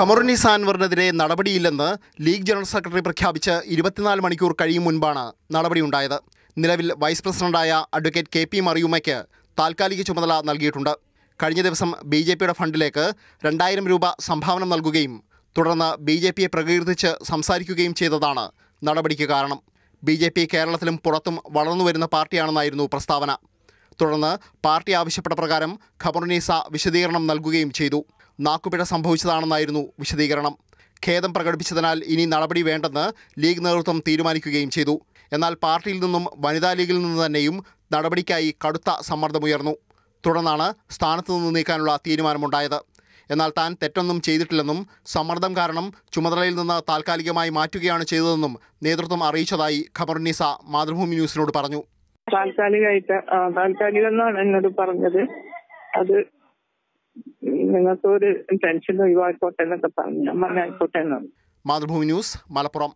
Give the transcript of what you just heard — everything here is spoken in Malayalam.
ഖമറുന്നീസ അൻവറിനെതിരെ നടപടിയില്ലെന്ന് ലീഗ് ജനറൽ സെക്രട്ടറി പ്രഖ്യാപിച്ച് ഇരുപത്തിനാല് മണിക്കൂർ കഴിയും മുൻപാണ് നടപടിയുണ്ടായത്. നിലവിൽ വൈസ് പ്രസിഡന്റായ അഡ്വക്കേറ്റ് കെ പി മറിയുമ്മയ്ക്ക് താൽക്കാലിക ചുമതല നൽകിയിട്ടുണ്ട്. കഴിഞ്ഞ ദിവസം ബി ജെ പിയുടെ ഫണ്ടിലേക്ക് രണ്ടായിരം രൂപ സംഭാവന നൽകുകയും തുടർന്ന് ബി ജെ പിയെ പ്രകീർത്തിച്ച് സംസാരിക്കുകയും ചെയ്തതാണ് നടപടിക്ക് കാരണം. ബി ജെ പി കേരളത്തിലും പുറത്തും വളർന്നുവരുന്ന പാർട്ടിയാണെന്നായിരുന്നു പ്രസ്താവന. തുടർന്ന് പാർട്ടി ആവശ്യപ്പെട്ട പ്രകാരം ഖബറുനീസ വിശദീകരണം നൽകുകയും ചെയ്തു. നാക്കുപിഴ സംഭവിച്ചതാണെന്നായിരുന്നു വിശദീകരണം. ഖേദം പ്രകടിപ്പിച്ചതിനാൽ ഇനി നടപടി വേണ്ടെന്ന് ലീഗ് നേതൃത്വം തീരുമാനിക്കുകയും ചെയ്തു. എന്നാൽ പാർട്ടിയിൽ നിന്നും വനിതാ ലീഗിൽ നിന്ന് തന്നെയും നടപടിക്കായി കടുത്ത സമ്മർദ്ദമുയർന്നു തുടർന്നാണ് സ്ഥാനത്തു നിന്ന് നീക്കാനുള്ള തീരുമാനമുണ്ടായത്. എന്നാൽ താൻ തെറ്റൊന്നും ചെയ്തിട്ടില്ലെന്നും സമ്മർദ്ദം കാരണം ചുമതലയിൽ നിന്ന് താൽക്കാലികമായി മാറ്റുകയാണ് ചെയ്തതെന്നും നേതൃത്വം അറിയിച്ചതായി ഖബറുന്നീസ മാതൃഭൂമി ന്യൂസിനോട് പറഞ്ഞു. താൽക്കാലികമായിട്ട് താൽക്കാലികം എന്നാണ് എന്നോട് പറഞ്ഞത്. അത് നിങ്ങൾക്ക് ഒരു ടെൻഷൻ ഒഴിവാക്കോട്ടെ എന്നൊക്കെ പറഞ്ഞു. ഞാൻ പറഞ്ഞു ആയിക്കോട്ടെ എന്നാണ്. മാതൃഭൂമി ന്യൂസ് മലപ്പുറം.